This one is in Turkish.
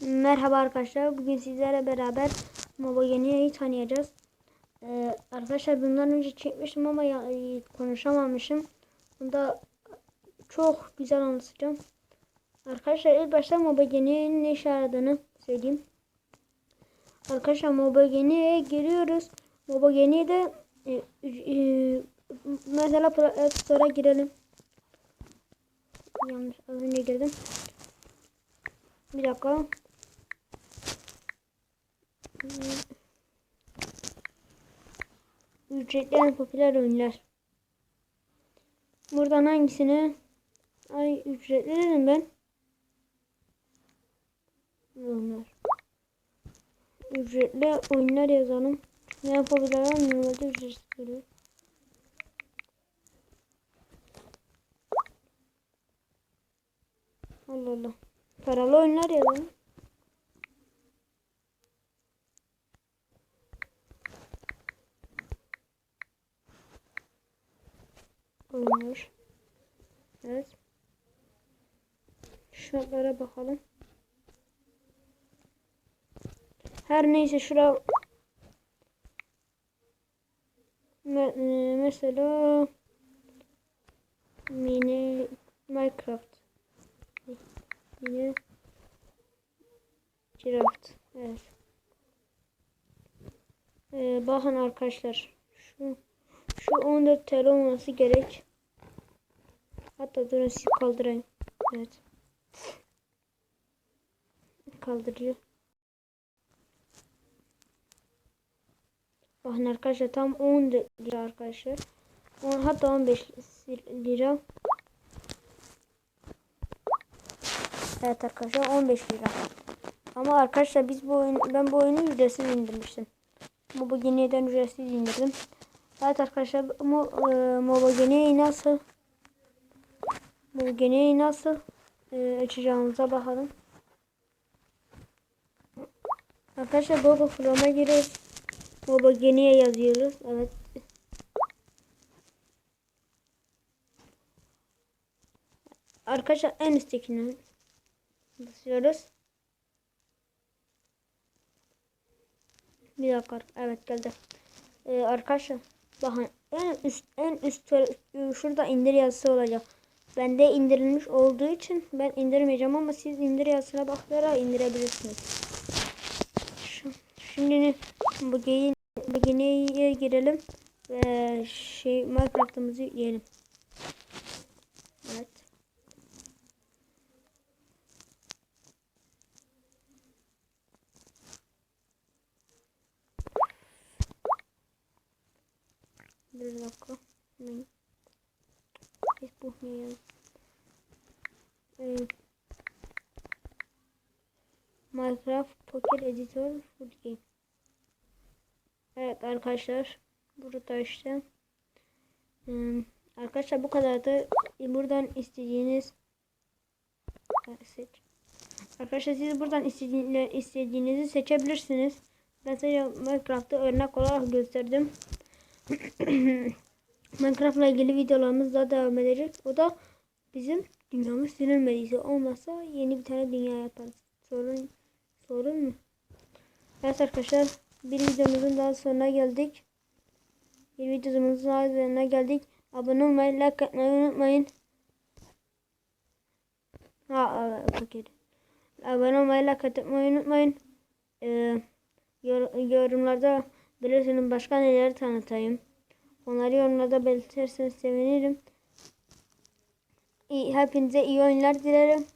Merhaba arkadaşlar. Bugün sizlerle beraber Mobogene'yi tanıyacağız. Ee, arkadaşlar bundan önce çekmiştim ama ya, e, konuşamamışım. Bunda çok güzel anlatacağım. Arkadaşlar ilk başta Mobogene'nin ne işe yaradığını söyleyeyim. Arkadaşlar Mobogene'ye giriyoruz. Mobogene'ye de e, e, mesela Play Store'a girelim. Yanlış az önce girdim. Bir dakika. Ücretli en popüler oyunlar. Buradan hangisini? Ay ücretli dedim ben. Oyunlar. Ücretli oyunlar yazalım. Popüler olan normalde ücretsiz oluyor. Allah Allah. Paralı oyunlar yazalım. Oyunlar. Evet. Şartlara bakalım. Her neyse şura Me e, mesela mini Minecraft yine Craft evet ee, bakın arkadaşlar şu şu 14 TL olması gerek hatta durun siz kaldırayım evet kaldırıyor bakın arkadaşlar tam 10 lira arkadaşlar 10, hatta 15 lira Evet arkadaşlar 15 lira. Ama arkadaşlar biz bu oyun, ben bu oyunu ücretsiz indirmiştim. Mobogene'den ücretsiz indirdim. Evet arkadaşlar Mo, e, Mobogene'yi nasıl Mobogene'yi nasıl e, açacağımıza bakalım. Arkadaşlar Google Chrome'a giriyoruz. Mobogene'ye yazıyoruz. Evet. Arkadaşlar en üsttekini basıyoruz. Bir dakika. Evet geldi. Ee, arkadaşlar bakın en üst en üst şurada indir yazısı olacak. Bende indirilmiş olduğu için ben indirmeyeceğim ama siz indir yazısına bakarak indirebilirsiniz. Şimdi bu begineye girelim ve şey Minecraft'ımızı yükleyelim. Evet. Bir dakika. Ne yaz? Ee, Minecraft Pocket Editor Full Game. Evet arkadaşlar. Burada işte. Ee, arkadaşlar bu kadar da buradan istediğiniz. Arkadaşlar siz buradan istediğiniz, istediğinizi seçebilirsiniz. Ben size Minecraft'ı örnek olarak gösterdim. Minecraft ile ilgili videolarımız daha devam edecek. O da bizim dünyamız silinmediyse olmazsa yeni bir tane dünya yaparız. Sorun sorun mu? Evet arkadaşlar bir videomuzun daha sonuna geldik. Bir videomuzun daha sonuna geldik. Abone olmayı, like atmayı unutmayın. Ha, paket. Abone olmayı, like atmayı unutmayın. Ee, yor yorumlarda bilirsiniz başka neleri tanıtayım. Onları yorumlarda belirtirseniz sevinirim. İyi, hepinize iyi oyunlar dilerim.